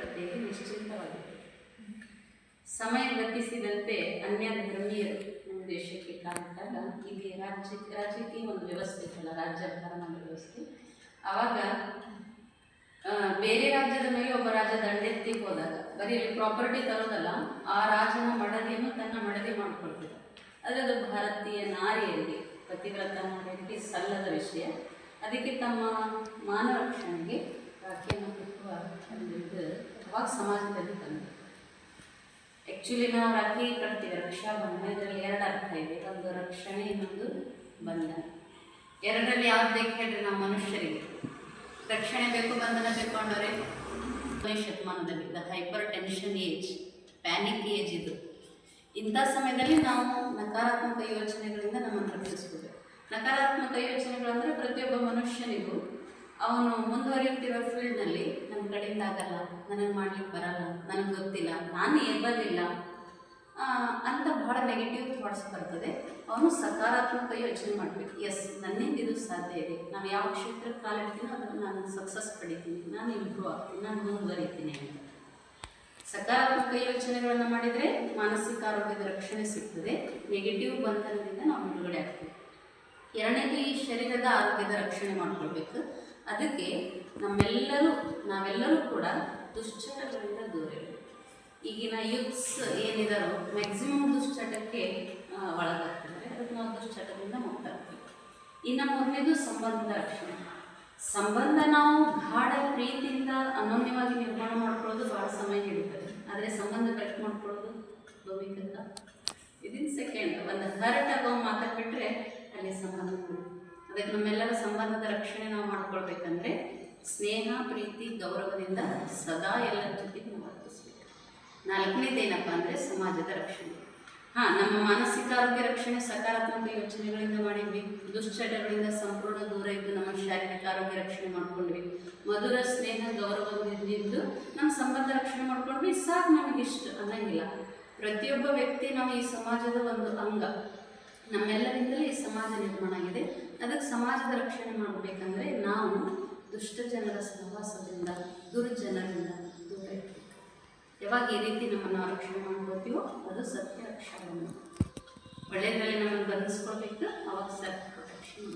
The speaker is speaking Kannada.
ಏಕಾಗ್ರತೆಯಲ್ಲಿ ನಿಶ್ಚಿಂತವಾಗಿದೆ ಸಮಯ ಗತಿಸಿದಂತೆ ಅನ್ಯ ಧರ್ಮೀಯರು ನಮ್ಮ ದೇಶಕ್ಕೆ ಕಾಣ್ತಾಗ ಇಲ್ಲಿ ರಾಜ್ಯ, ರಾಜಕೀಯ ಒಂದು ವ್ಯವಸ್ಥೆ ಇತ್ತಲ್ಲ ರಾಜ್ಯ ಭರಣದ ವ್ಯವಸ್ಥೆ. ಆವಾಗ ಬೇರೆ ರಾಜ್ಯದ ಮೇಲೆ ಒಬ್ಬ ರಾಜ ದಂಡೆತ್ತಿ ಹೋದಾಗ, ಬರೀ ಪ್ರಾಪರ್ಟಿ ತರೋದಲ್ಲ, ಆ ರಾಜನ ಮಡದಿಯನ್ನು ತನ್ನ ಮಡದಿ ಮಾಡ್ಕೊಳ್ತಿದ್ದ ಆದರೆ ಅದು ಭಾರತೀಯ ನಾರಿಯರಿಗೆ ಪತಿವ್ರತ ಸಲ್ಲದ ವಿಷಯ. ಅದಕ್ಕೆ ತಮ್ಮ ಮಾನ ರಕ್ಷಣೆಗೆ ರಾಖಿಯನ್ನು ಕಟ್ಟುವ ಒಂದು ಇದು ಅವಾಗ ಸಮಾಜದಲ್ಲಿ ತಂದರು ಆ್ಯಕ್ಚುಲಿ ನಾವು ರಾಖಿ ಕಟ್ತೀವಿ. ರಕ್ಷಾಬಂಧನ ಇದರಲ್ಲಿ ಎರಡು ಅರ್ಥ ಇದೆ. ಒಂದು ರಕ್ಷಣೆ, ಇನ್ನೊಂದು ಬಂಧನ. ಎರಡರಲ್ಲಿ ಯಾವ್ದು ಬೇಕು ಹೇಳ್ರಿ ನಾವು ಮನುಷ್ಯರಿಗೆ. ರಕ್ಷಣೆ ಬೇಕು, ಬಂಧನ ಬೇಕು ಅನ್ನೋರೆ ಹತ್ತನೇ ಶತಮಾನದಲ್ಲಿ the hypertension age panic age ಇದು. ಇಂಥ ಸಮಯದಲ್ಲಿ ನಾವು ನಕಾರಾತ್ಮಕ ಯೋಚನೆಗಳಿಂದ ನಮ್ಮನ್ನು ರಕ್ಷಿಸ್ಕೋಬೇಕು ನಕಾರಾತ್ಮಕ ಯೋಚನೆಗಳಂದರೆ ಪ್ರತಿಯೊಬ್ಬ ಮನುಷ್ಯನಿಗೂ ಅವನು ಮುಂದುವರಿಯುತ್ತಿರೋ ಫೀಲ್ಡ್ನಲ್ಲಿ ನನ್ನ ಕಡೆಯಿಂದ ಆಗಲ್ಲ ನನಗೆ ಮಾಡ್ಲಿಕ್ಕೆ ಬರಲ್ಲ ನನಗೆ ಗೊತ್ತಿಲ್ಲ ನಾನು ಏರ್ಬಲ್ಲಿಲ್ಲ ಆ, ಅಂತ ಭಾಳ ನೆಗೆಟಿವ್ ಥಾಟ್ಸ್ ಬರ್ತದೆ. ಅವನು ಸಕಾರಾತ್ಮಕ ಯೋಚನೆ ಮಾಡಬೇಕು. ಎಸ್ ನನ್ನಿಂದ ಇದು ಸಾಧ್ಯ ಇದೆ. ನಾನು ಯಾವ ಕ್ಷೇತ್ರಕ್ಕೆ ಕಾಲಿಡ್ತೀನೋ ಅದನ್ನು ನಾನು ಸಕ್ಸಸ್ ಪಡಿತೀನಿ. ನಾನು ಇಂಪ್ರೂವ್ ಆಗ್ತೀನಿ. ನಾನು ಮುಂದುವರಿತೀನಿ ಅಂತ. ಸಕಾರಾತ್ಮಕ ಯೋಚನೆಗಳನ್ನು ಮಾಡಿದರೆ ಮಾನಸಿಕ ಆರೋಗ್ಯದ ರಕ್ಷಣೆ ಸಿಗ್ತದೆ. ನೆಗೆಟಿವ್ ಬಂಧನದಿಂದ ನಾವು ಬಿಡುಗಡೆ ಆಗ್ತೀವಿ. ಎರಡನೇದು ಈ ಶರೀರದ ಆರೋಗ್ಯದ ರಕ್ಷಣೆ ಮಾಡ್ಕೊಳ್ಬೇಕು. ಅದಕ್ಕೆ ನಮ್ಮೆಲ್ಲರೂ, ನಾವೆಲ್ಲರೂ ಕೂಡ ದುಶ್ಚಟಗಳಿಂದ ದೂರ ಇರಬೇಕು. ಈಗಿನ ಯೂತ್ಸ್ ಏನಿದಾರೋ ಮ್ಯಾಕ್ಸಿಮಮ್ ದುಶ್ಚಟಕ್ಕೆ ಒಳಗಾಗ್ತಿದ್ದಾರೆ. ಅದಕ್ಕೆ ನಾವು ದುಶ್ಚಟದಿಂದ ಮುಕ್ತಾಗ್ತೀವಿ. ಇನ್ನು ಮೂರನೇದು ಸಂಬಂಧದ ರಕ್ಷಣೆ. ಸಂಬಂಧ ನಾವು ಗಾಢ ಪ್ರೀತಿಯಿಂದ ಅನನ್ಯವಾಗಿ ನಿರ್ಮಾಣ ಮಾಡ್ಕೊಳ್ಳೋದು ಭಾಳ ಸಮಯ ಹಿಡಿತದೆ. ಆದರೆ ಸಂಬಂಧ ಕಟ್ ಮಾಡ್ಕೊಳ್ಳೋದು ಬಹುಬೇಕಂತ ವಿದಿನ್ ಸೆಕೆಂಡ್ ಒಂದು ಹರ್ಟ್ ಆಗೋ ಅದಕ್ಕೆ ನಮ್ಮೆಲ್ಲರ ಸಂಬಂಧದ ರಕ್ಷಣೆ ನಾವು ಮಾಡ್ಕೊಳ್ಬೇಕಂದ್ರೆ ಸ್ನೇಹ, ಪ್ರೀತಿ, ಗೌರವದಿಂದ ಸದಾ ಎಲ್ಲರ ಜೊತೆ ನಾವು ವರ್ತಿಸ್ಬೇಕು. ನಾಲ್ಕನೇದೇನಪ್ಪ ಅಂದರೆ ಸಮಾಜದ ರಕ್ಷಣೆ. ಹಾಂ, ನಮ್ಮ ಮಾನಸಿಕ ಆರೋಗ್ಯ ರಕ್ಷಣೆ ಸಕಾರಾತ್ಮಕ ಯೋಚನೆಗಳಿಂದ ಮಾಡಿದ್ವಿ. ದುಶ್ಚಟಗಳಿಂದ ಸಂಪೂರ್ಣ ದೂರ ಇದ್ದು ನಮ್ಮ ಶಾರೀರಿಕ ಆರೋಗ್ಯ ರಕ್ಷಣೆ ಮಾಡ್ಕೊಂಡ್ವಿ. ಮಧುರ ಸ್ನೇಹ ಗೌರವದಿಂದಿದ್ದು ನಮ್ಮ ಸಂಬಂಧ ರಕ್ಷಣೆ ಮಾಡ್ಕೊಂಡ್ವಿ. ಸಾಕು ನಮಗಿಷ್ಟು ಅನ್ನಂಗಿಲ್ಲ. ಪ್ರತಿಯೊಬ್ಬ ವ್ಯಕ್ತಿ ನಾವು ಈ ಸಮಾಜದ ಒಂದು ಅಂಗ. ನಮ್ಮೆಲ್ಲರಿಂದಲೇ ಈ ಸಮಾಜ ನಿರ್ಮಾಣ ಆಗಿದೆ. ಅದಕ್ಕೆ ಸಮಾಜದ ರಕ್ಷಣೆ ಮಾಡಬೇಕಂದ್ರೆ ನಾವು ದುಷ್ಟ ಜನರ ಸಹವಾಸದಿಂದ, ದುರ್ಜನರಿಂದ ದೂರ ಯಾವಾಗ ಈ ರೀತಿ ನಮ್ಮನ್ನು ರಕ್ಷಣೆ ಮಾಡ್ಕೋತೀವೋ ಅದು ಸತ್ಯ ರಕ್ಷಣೆ. ಒಳ್ಳೆಯದರಲ್ಲಿ ನಮ್ಮನ್ನು ಬಂಧಿಸ್ಕೊಳ್ಬೇಕು ಅವಾಗ ಸತ್ಯ ಪ್ರೊಟೆಕ್ಷನ್